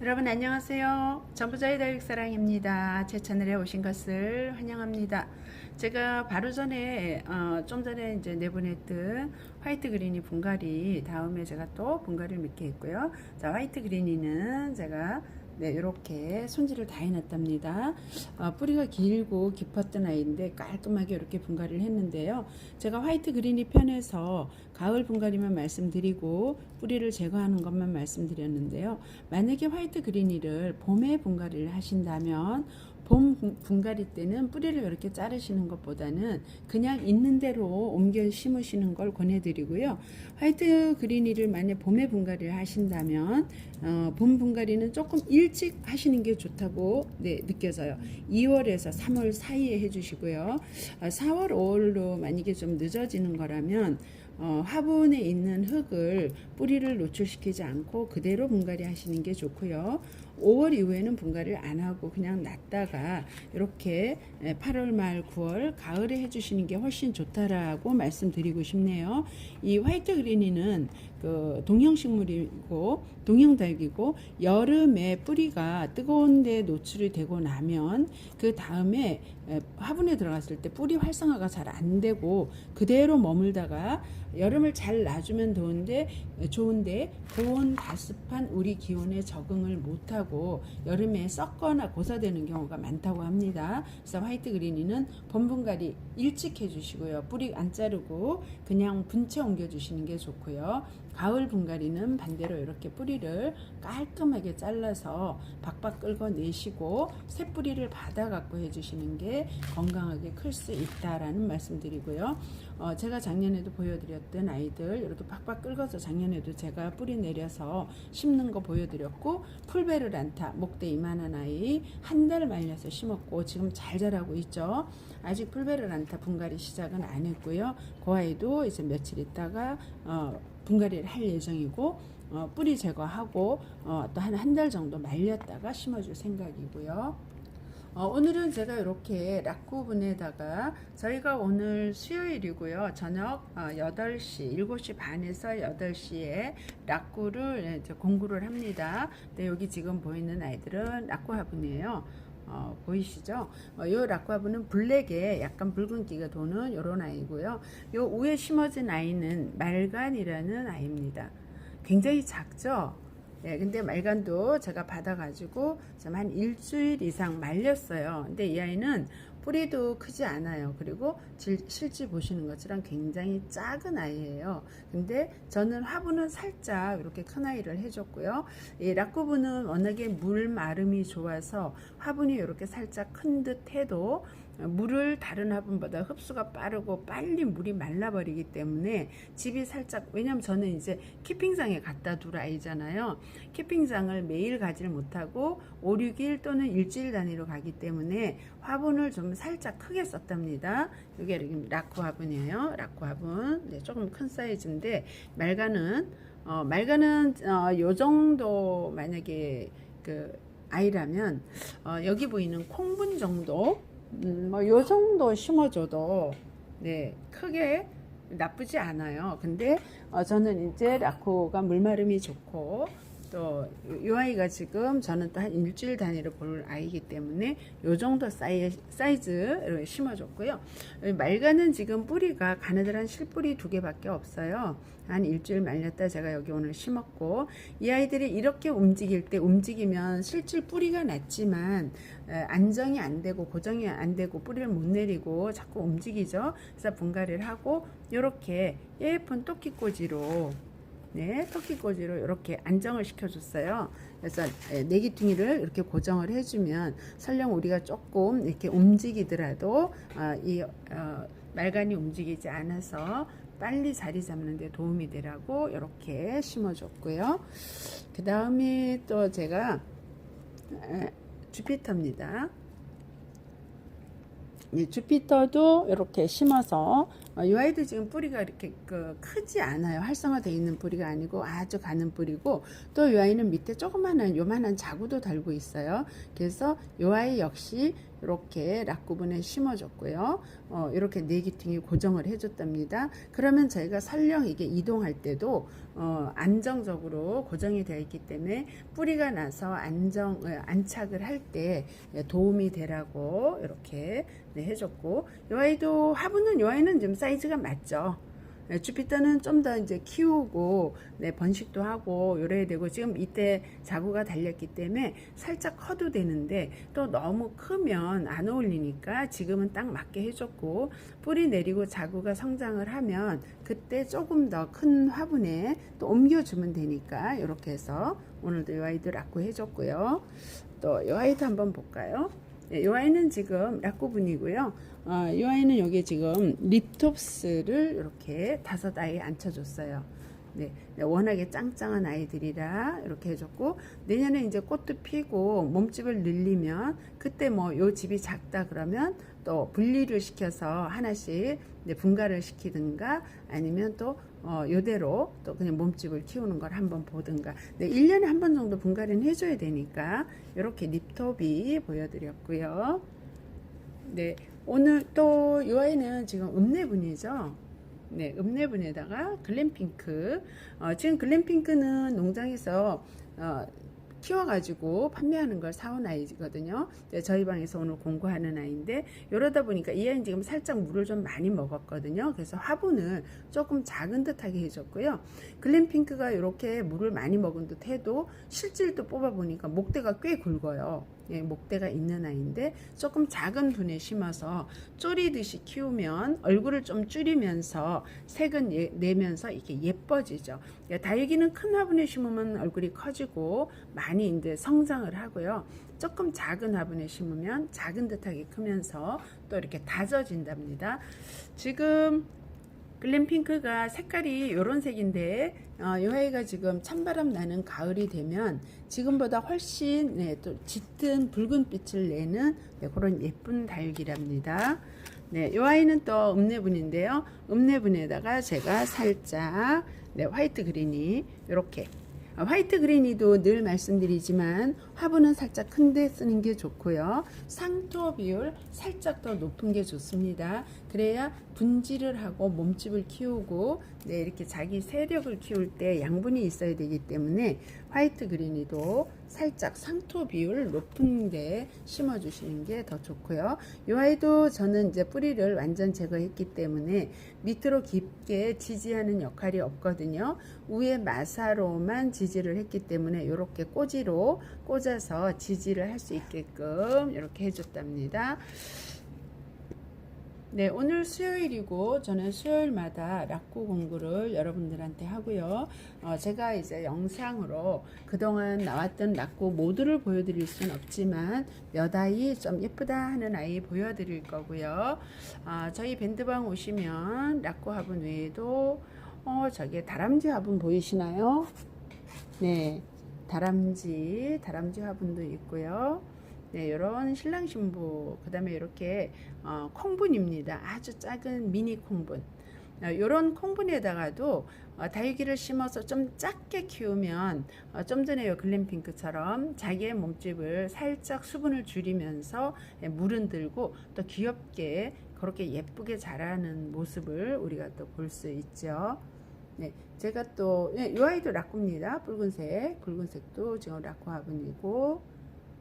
여러분 안녕하세요. 전부자의 다육사랑입니다. 제 채널에 오신 것을 환영합니다. 제가 바로 전에 어, 좀 전에 이제 내보냈던 화이트 그린이 분갈이 다음에 제가 또 분갈이를 몇 개 했고요. 자 화이트 그린이는 제가 네, 이렇게 손질을 다 해놨답니다. 어, 뿌리가 길고 깊었던 아이인데 깔끔하게 이렇게 분갈이를 했는데요. 제가 화이트 그린이 편해서 가을 분갈이만 말씀드리고 뿌리를 제거하는 것만 말씀드렸는데요. 만약에 화이트 그린이를 봄에 분갈이를 하신다면 봄 분갈이 때는 뿌리를 이렇게 자르시는 것보다는 그냥 있는 대로 옮겨 심으시는 걸 권해드리고요. 화이트 그린이를 만약 봄에 분갈이를 하신다면 어, 봄 분갈이는 조금 일찍 하시는 게 좋다고 네, 느껴져요. 2월에서 3월 사이에 해주시고요. 아, 4월, 5월로 만약에 좀 늦어지는 거라면 어, 화분에 있는 흙을 뿌리를 노출시키지 않고 그대로 분갈이 하시는 게 좋고요. 5월 이후에는 분갈이를 안 하고 그냥 놨다가 이렇게 8월 말 9월 가을에 해주시는 게 훨씬 좋다라고 말씀드리고 싶네요. 이 화이트 그린이는 그 동형식물이고 동형다육이고 여름에 뿌리가 뜨거운 데 노출이 되고 나면 그 다음에 화분에 들어갔을 때 뿌리 활성화가 잘 안 되고 그대로 머물다가 여름을 잘 놔주면 좋은데 좋은데 고온 다습한 우리 기온에 적응을 못하고 여름에 썩거나 고사되는 경우가 많다고 합니다. 그래서 화이트 그린이는 봄분갈이 일찍 해주시고요. 뿌리 안 자르고 그냥 분채 옮겨주시는 게 좋고요. 가을 분갈이는 반대로 이렇게 뿌리를 깔끔하게 잘라서 박박 긁어내시고 새 뿌리를 받아 갖고 해주시는 게 건강하게 클 수 있다라는 말씀드리고요. 어, 제가 작년에도 보여드렸던 아이들 이렇게 박박 긁어서 작년에도 제가 뿌리 내려서 심는 거 보여드렸고 풀베르란타 목대 이만한 아이 한 달 말려서 심었고 지금 잘 자라고 있죠. 아직 풀베르란타 분갈이 시작은 안 했고요. 그 아이도 이제 며칠 있다가 어, 분갈이를 할 예정이고 어, 뿌리 제거하고 어, 또 한 한 달 정도 말렸다가 심어줄 생각이고요. 어, 오늘은 제가 이렇게 락구분에다가 저희가 오늘 수요일이고요. 저녁 어, 8시, 7시 반에서 8시에 락구를 공구를 합니다. 근데 여기 지금 보이는 아이들은 락구 화분이에요. 어, 보이시죠? 어, 요 락과분은 블랙에 약간 붉은기가 도는 요런 아이고요. 요 위에 심어진 아이는 말간이라는 아이입니다. 굉장히 작죠? 네, 근데 말간도 제가 받아가지고 좀 한 일주일 이상 말렸어요. 근데 이 아이는 뿌리도 크지 않아요. 그리고 질, 실제 보시는 것처럼 굉장히 작은 아이예요. 근데 저는 화분은 살짝 이렇게 큰 아이를 해줬고요. 이 락구분은 워낙에 물 마름이 좋아서 화분이 이렇게 살짝 큰 듯 해도 물을 다른 화분보다 흡수가 빠르고 빨리 물이 말라버리기 때문에 집이 살짝 왜냐면 저는 이제 키핑장에 갖다 둘 아이잖아요. 키핑장을 매일 가지를 못하고 5, 6일 또는 일주일 단위로 가기 때문에 화분을 좀 살짝 크게 썼답니다. 이게 라쿠 화분이에요. 라쿠 화분. 네, 조금 큰 사이즈인데 말가는 어, 말가는 어, 요 정도 만약에 그 아이라면 어, 여기 보이는 콩분 정도 음, 뭐요 정도 심어줘도 네 크게 나쁘지 않아요. 근데 어, 저는 이제 라코가 물마름이 좋고 또 이 아이가 지금 저는 또 한 일주일 단위로 볼 아이기 때문에 요 정도 사이, 사이즈를 심어줬고요. 말가는 지금 뿌리가 가느다란 실뿌리 두 개밖에 없어요. 한 일주일 말렸다 제가 여기 오늘 심었고 이 아이들이 이렇게 움직일 때 움직이면 실질 뿌리가 났지만 안정이 안 되고 고정이 안 되고 뿌리를 못 내리고 자꾸 움직이죠. 그래서 분갈이를 하고 이렇게 예쁜 토끼꽂이로 네, 토끼꽂이로 이렇게 안정을 시켜줬어요. 그래서 내기퉁이를 이렇게 고정을 해주면 설령 우리가 조금 이렇게 움직이더라도 어, 이 어, 말간이 움직이지 않아서 빨리 자리 잡는 데 도움이 되라고 이렇게 심어줬고요. 그 다음에 또 제가 주피터입니다. 이 주피터도 이렇게 심어서 어, 이 아이도 지금 뿌리가 이렇게 그 크지 않아요. 활성화되어 있는 뿌리가 아니고 아주 가는 뿌리고 또 이 아이는 밑에 조그마한 요만한 자구도 달고 있어요. 그래서 이 아이 역시 이렇게 락구분에 심어줬고요. 어, 이렇게 네 기팅이 고정을 해줬답니다. 그러면 저희가 설령 이게 이동할 때도 어, 안정적으로 고정이 되어 있기 때문에 뿌리가 나서 안정 어, 안착을 할 때 도움이 되라고 이렇게 네, 해줬고 이 아이도 화분은 이 아이는 좀 사이즈가 맞죠. 네, 주피터는 좀 더 이제 키우고 네, 번식도 하고 요래야 되고 지금 이때 자구가 달렸기 때문에 살짝 커도 되는데 또 너무 크면 안 어울리니까 지금은 딱 맞게 해줬고 뿌리 내리고 자구가 성장을 하면 그때 조금 더 큰 화분에 또 옮겨주면 되니까 이렇게 해서 오늘도 이 아이도 락구 해줬고요. 또 이 아이도 한번 볼까요? 네, 이 아이는 지금 락구분이고요. 어, 이 아이는 여기 지금 립톱스를 이렇게 다섯 아이 앉혀줬어요. 네, 네, 워낙에 짱짱한 아이들이라 이렇게 해줬고 내년에 이제 꽃도 피고 몸집을 늘리면 그때 뭐 요 집이 작다 그러면 또 분리를 시켜서 하나씩 네, 분가를 시키든가 아니면 또 어, 요대로 또 그냥 몸집을 키우는 걸 한번 보든가 네, 1년에 한 번 정도 분갈이는 해줘야 되니까 이렇게 립톱이 보여드렸고요. 네, 오늘 또 이 아이는 지금 읍내분이죠. 네, 읍내분에다가 글램핑크. 어, 지금 글램핑크는 농장에서 어, 키워가지고 판매하는 걸 사온 아이거든요. 네, 저희 방에서 오늘 공부하는 아이인데 이러다 보니까 이 아이는 지금 살짝 물을 좀 많이 먹었거든요. 그래서 화분을 조금 작은 듯하게 해줬고요. 글램핑크가 이렇게 물을 많이 먹은 듯 해도 실질도 뽑아보니까 목대가 꽤 굵어요. 예, 목대가 있는 아이인데 조금 작은 분에 심어서 쪼리듯이 키우면 얼굴을 좀 줄이면서 색은 예- 내면서 이게 예뻐지죠. 예, 다육이는 큰 화분에 심으면 얼굴이 커지고 많이 이제 성장을 하고요. 조금 작은 화분에 심으면 작은 듯하게 크면서 또 이렇게 다져진답니다. 지금 글램핑크가 색깔이 이런 색인데 어, 이 아이가 지금 찬바람 나는 가을이 되면 지금보다 훨씬 네, 또 짙은 붉은 빛을 내는 네, 그런 예쁜 다육이랍니다. 네, 이 아이는 또 읍내분인데요. 읍내분에다가 제가 살짝 네, 화이트 그린이 이렇게 어, 화이트 그린이도 늘 말씀드리지만 화분은 살짝 큰데 쓰는 게 좋고요. 상토 비율 살짝 더 높은 게 좋습니다. 그래야 분질을 하고 몸집을 키우고 네, 이렇게 자기 세력을 키울 때 양분이 있어야 되기 때문에 화이트 그린이도 살짝 상토 비율 높은 데 심어 주시는 게 더 좋고요. 이 아이도 저는 이제 뿌리를 완전 제거했기 때문에 밑으로 깊게 지지하는 역할이 없거든요. 위에 마사로만 지지를 했기 때문에 이렇게 꼬지로 꽂아서 지지를 할 수 있게끔 이렇게 해줬답니다. 네, 오늘 수요일이고 저는 수요일마다 락구 공부를 여러분들한테 하고요. 어, 제가 이제 영상으로 그동안 나왔던 락구 모두를 보여드릴 수는 없지만 몇 아이 좀 예쁘다 하는 아이 보여드릴 거고요. 어, 저희 밴드방 오시면 락구 화분 외에도 어, 저기 다람쥐 화분 보이시나요? 네, 다람쥐, 다람쥐 화분도 있고요. 네, 이런 신랑 신부, 그 다음에 이렇게 어, 콩분입니다. 아주 작은 미니 콩분. 이런 콩분에다가도 어, 다육이를 심어서 좀 작게 키우면 어, 좀 전에 요 글램핑크처럼 자기의 몸집을 살짝 수분을 줄이면서 예, 물은 들고 또 귀엽게 그렇게 예쁘게 자라는 모습을 우리가 또 볼 수 있죠. 네, 제가 또, 네, 이 아이도 라꾸입니다. 붉은색, 붉은색도 지금 라꾸 화분이고,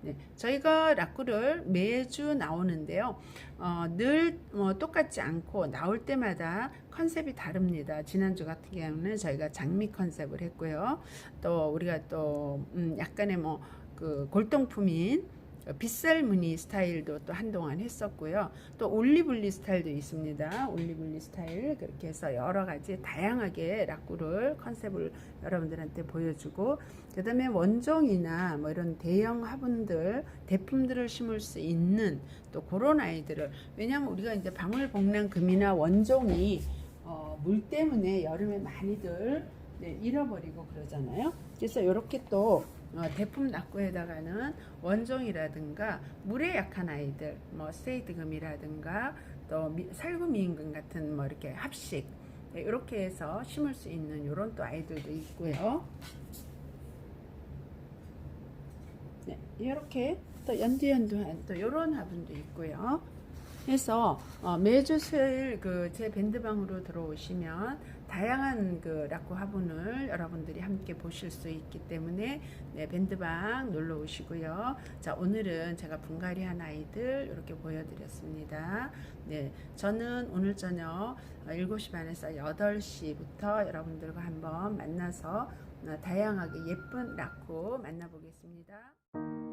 네, 저희가 라꾸를 매주 나오는데요. 어, 늘 어, 똑같지 않고 나올 때마다 컨셉이 다릅니다. 지난주 같은 경우는 저희가 장미 컨셉을 했고요. 또 우리가 또 음, 약간의 뭐 그 골동품인 빗살 무늬 스타일도 또 한동안 했었고요. 또 올리블리 스타일도 있습니다. 올리블리 스타일 그렇게 해서 여러 가지 다양하게 라꾸를 컨셉을 여러분들한테 보여주고 그 다음에 원종이나 뭐 이런 대형 화분들 대품들을 심을 수 있는 또 그런 아이들을 왜냐하면 우리가 이제 방울복랑금이나 원종이 어, 물 때문에 여름에 많이들 네, 잃어버리고 그러잖아요. 그래서 이렇게 또 어, 대품 낙구에다가는 원종이라든가 물에 약한 아이들, 뭐 세이드금이라든가 또 미- 살구미 임금 같은 뭐 이렇게 합식 네, 이렇게 해서 심을 수 있는 이런 또 아이들도 있고요. 네, 이렇게 또 연두연두한 또 이런 화분도 있고요. 해서 어, 매주 수요일 그 제 밴드방으로 들어오시면 다양한 그 라쿠 화분을 여러분들이 함께 보실 수 있기 때문에 네, 밴드방 놀러 오시고요. 자 오늘은 제가 분갈이 한 아이들 이렇게 보여드렸습니다. 네, 저는 오늘 저녁 7시 반에서 8시부터 여러분들과 한번 만나서 어, 다양하게 예쁜 라쿠 만나보겠습니다.